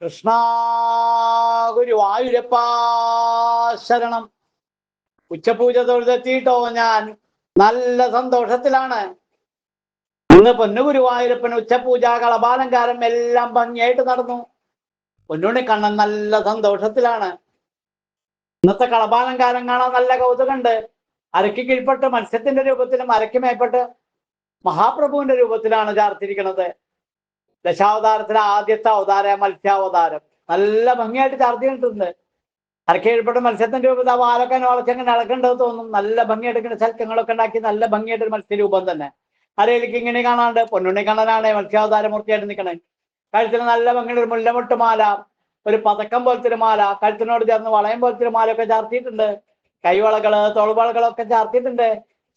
കൃഷ്ണ ഗുരുവായൂരപ്പാശരണം ഉച്ചപൂജ തൊഴുതെത്തിയിട്ടോ ഞാൻ. നല്ല സന്തോഷത്തിലാണ്. ഇന്ന് പൊന്നു ഗുരുവായൂരപ്പന് ഉച്ചപൂജ കളപാലങ്കാരം എല്ലാം ഭംഗിയായിട്ട് നടന്നു. പൊന്നുണ്ണി കണ്ണൻ നല്ല സന്തോഷത്തിലാണ്. ഇന്നത്തെ കളപാലങ്കാരം കാണാൻ നല്ല കൗതുകമുണ്ട്. അരക്ക് കീഴ്പ്പെട്ട് മത്സ്യത്തിന്റെ രൂപത്തിലും അരക്ക് മേപ്പെട്ട് മഹാപ്രഭുവിന്റെ രൂപത്തിലാണ് ചാർത്തിരിക്കുന്നത്. ദശാവതാരത്തിലെ ആദ്യത്തെ അവതാര മത്സ്യാവതാരം. നല്ല ഭംഗിയായിട്ട് ചർച്ച ചെയ്തിട്ടുണ്ട്. അരക്കേഴ്പ്പെട്ട മത്സ്യത്തിന്റെ രൂപത്തിൽ ആ വളച്ച് വളച്ചങ്ങനെ ഇളക്കേണ്ടത് തോന്നും. നല്ല ഭംഗിയെടുക്കുന്ന ശൽക്കങ്ങളൊക്കെ ഉണ്ടാക്കി നല്ല ഭംഗിയായിട്ട് ഒരു മത്സ്യരൂപം തന്നെ. അരയിലേക്ക് ഇങ്ങനെ കാണാണ്ട് പൊന്നുണ്ണി കണ്ണനാണ് മത്സ്യാവതാര മൂർത്തിയായിട്ട് നിൽക്കണേ. കഴുത്തിന് നല്ല ഭംഗിയുടെ ഒരു മുല്ലമുട്ട് മാല ഒരു പതക്കം പോലത്തെ മാല കഴുത്തിനോട് ചേർന്ന് വളയം പോലത്തെ ഒരു മാല ഒക്കെ ചാർത്തിയിട്ടുണ്ട് കൈവളകൾ തോൾവളകളൊക്കെ ചാർത്തിയിട്ടുണ്ട്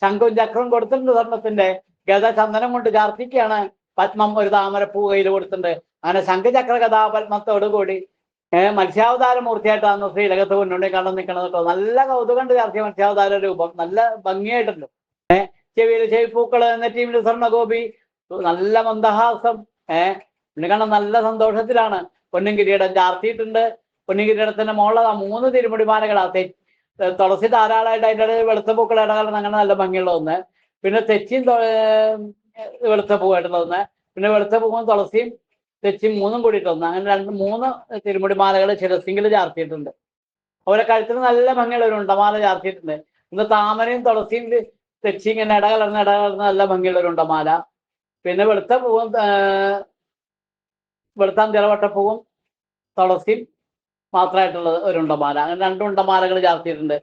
ശംഖും ചക്രവും കൊടുത്തിട്ടുണ്ട് സ്വർണത്തിന്റെ ഗത ചന്ദനം കൊണ്ട് ചാർത്തിക്കുകയാണ് പത്മം ഒരു താമരപ്പൂ കയ്യിൽ കൊടുത്തിട്ടുണ്ട്. അങ്ങനെ ശംഖചക്ര കഥാ പത്മത്തോടു കൂടി ഏഹ് മത്സ്യാവതാര മൂർത്തിയായിട്ടാണ് ശ്രീലകത്ത് മുന്നോട്ട് കണ്ടു നിൽക്കണം കേട്ടോ. നല്ല കൗതുകണ്ട് ചർച്ച മത്സ്യാവതാര രൂപം. നല്ല ഭംഗിയായിട്ടുണ്ട്. ഏഹ് ചെവിയിൽ ചെവിപ്പൂക്കൾ എന്ന ടീമിൽ സ്വർണഗോപി നല്ല മന്ദഹാസം ഏഹ് ഉണ്ണിക്കണ്ണൻ നല്ല സന്തോഷത്തിലാണ്. പൊന്നും കിരീടം ചാർത്തിയിട്ടുണ്ട്. പൊന്നും കിരീടത്തിന്റെ മുകളിൽ മൂന്ന് തിരുമുടിമാലകളാ തെ തുളസി ധാരാളമായിട്ട് അതിന്റെ ഇടയിൽ വെളുത്ത പൂക്കൾ ഇടകലർന്ന് അങ്ങനെ നല്ല ഭംഗിയുള്ള ഒന്ന്. പിന്നെ തെച്ചിയും തൊ- ഏർ വെളുത്ത പൂവായിട്ട് ഒന്ന് പിന്നെ വെളുത്ത പൂവും തുളസിയും തെച്ചിയും മൂന്നും കൂടി ഒന്ന് അങ്ങനെ രണ്ട് മൂന്ന് തിരുമുടി മാലകൾ ശിരസിങ്കിൽ ചാർത്തിയിട്ടുണ്ട്. അവരെ കഴുത്തിൽ നല്ല ഭംഗിയുള്ള ഒരു ഉണ്ടമാല ചാർത്തിയിട്ടുണ്ട്. ഇന്ന് താമരയും തുളസിയും തെച്ചി ഇങ്ങനെ ഇടകലർന്ന് ഇടകലർന്ന് നല്ല ഭംഗിയുള്ള ഒരു ഉണ്ടമാല പിന്നെ വെളുത്ത പൂവും വെളുത്താം അഞ്ചരവട്ടപ്പൂവും തുളസിയും മാത്രമായിട്ടുള്ളത് ഒരു ഉണ്ടമാല അങ്ങനെ രണ്ട് ഉണ്ടമാലകൾ ചാർത്തിയിട്ടുണ്ട്.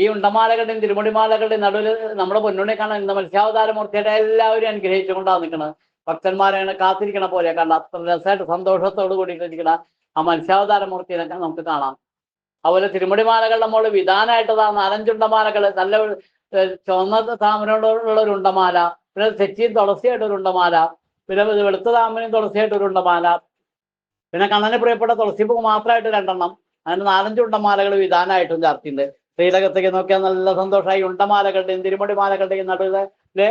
ഈ ഉണ്ടമാലകളുടെയും തിരുമുടിമാലകളുടെയും നടുവിൽ നമ്മുടെ പൊന്നുണ്ണി കാണാൻ ഇന്ന് മത്സ്യാവതാര മൂർത്തിയുടെ എല്ലാവരും അനുഗ്രഹിച്ചുകൊണ്ടാണ് നിൽക്കുന്നത്. ഭക്തന്മാരെ കാത്തിരിക്കണ പോലെ കണ്ട അത്ര രസമായിട്ട് കൂടി ഇരിക്കുന്ന ആ മത്സ്യാവതാര മൂർത്തിനൊക്കെ നമുക്ക് കാണാം. അതുപോലെ തിരുമുടിമാലകളുടെ മുകളിൽ വിധാനമായിട്ടതാ നാലഞ്ചുണ്ടമാലകൾ നല്ല ചുവന്ന താമരയോടുള്ള ഒരു ഉണ്ടമാല പിന്നെ തെച്ചിയും തുളസിയായിട്ട് ഒരു ഉണ്ടമാല പിന്നെ വെളുത്ത താമരയും തുളസിയായിട്ട് ഒരു ഉണ്ടമാല പിന്നെ കണ്ണന് പ്രിയപ്പെട്ട തുളസിപ്പൂ മാത്രമായിട്ട് രണ്ടെണ്ണം അങ്ങനെ നാലഞ്ചുണ്ടമാലകൾ വിധാനമായിട്ടും ചാർത്തിയുണ്ട് ശ്രീലകത്തേക്ക് നോക്കിയാൽ നല്ല സന്തോഷമായി ഉണ്ടമാലകളുടെയും തിരുമുടിമാലകളുടെയും നടുവിലെ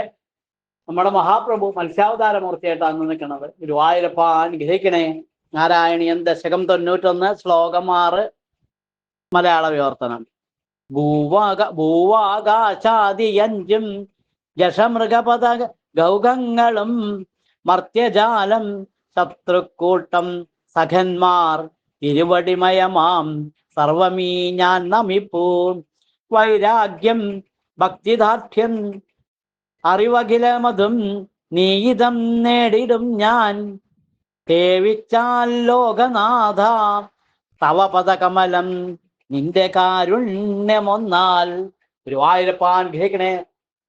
നമ്മുടെ മഹാപ്രഭു മത്സ്യാവതാര മൂർത്തിയായിട്ടാണ് നിൽക്കുന്നത്. ഗുരുവായൂരപ്പ അനുഗ്രഹിക്കണേ നാരായണീയൻ ദശകം തൊണ്ണൂറ്റൊന്ന് ശ്ലോകം ആറ് മലയാള വിവർത്തനം. ഭൂവാക ഭൂവാകാശാദിയഞ്ചും ജഷമൃഗപദ ഗൗകങ്ങളും മർത്യജാലം ശത്രുക്കൂട്ടം സഖന്മാർ തിരുവടിമയമാം സർവമീ ഞാൻ നമിപ്പൂ. വൈരാഗ്യം ഭക്തിദാർഢ്യം അറിവകിലമതും നീയിതം നേടിടും ഞാൻ. സേവിച്ചാൽ ലോകനാഥ തവ പദകമലം നിന്റെ കാരുണ്യമൊന്നാൽ. ഗുരുവായൂരപ്പാൻ ഗ്രഹിക്കണേ.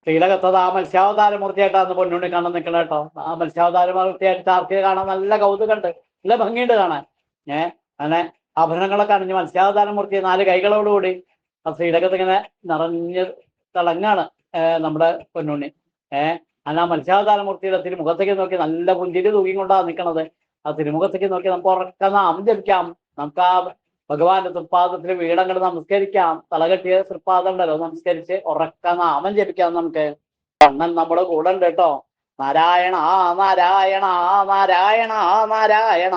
ശ്രീലകത്തത് ആ മത്സ്യാവതാര മൂർത്തിയായിട്ടാണ് പൊന്നുണ്ണി കാണാൻ നിൽക്കണം കേട്ടോ. ആ മത്സ്യാവതാര മൂർത്തിയായിട്ട് ചാർത്തിയെ കാണാൻ നല്ല കൗതുകമുണ്ട്. നല്ല ഭംഗിയുണ്ട് കാണാൻ. ഏഹ് അങ്ങനെ ആഭരണങ്ങളൊക്കെ അണിഞ്ഞ് മത്സ്യാവതാരം മുറിച്ച് നാല് കൈകളോടുകൂടി ആ ശ്രീലകത്ത് ഇങ്ങനെ നിറഞ്ഞ് തിളങ്ങാണ് നമ്മുടെ പൊന്നുണ്ണി. ഏഹ് അല്ല ആ മത്സ്യാവതാര മൂർത്തിയുടെ തിരുമുഖത്തേക്ക് നോക്കി നല്ല പുഞ്ചിരി തൂക്കിക്കൊണ്ടാണ് നിൽക്കണത് ആ തിരുമുഖത്തേക്ക് നോക്കി നമുക്ക് ഉറക്ക അമ്പരിക്കാം ജപിക്കാം. നമുക്ക് ആ ഭഗവാന്റെ തൃപ്പാദത്തിൽ വീടങ്ങൾ നമസ്കരിക്കാം. തലകെട്ടിയ തൃപ്പാദം ഉണ്ടല്ലോ നമസ്കരിച്ച് ഉറക്ക നാമം ജപിക്കാം നമുക്ക്. കണ്ണൻ നമ്മുടെ കൂടെ ഉണ്ട് കേട്ടോ. നാരായണ നാരായണ നാരായണ നാരായണ.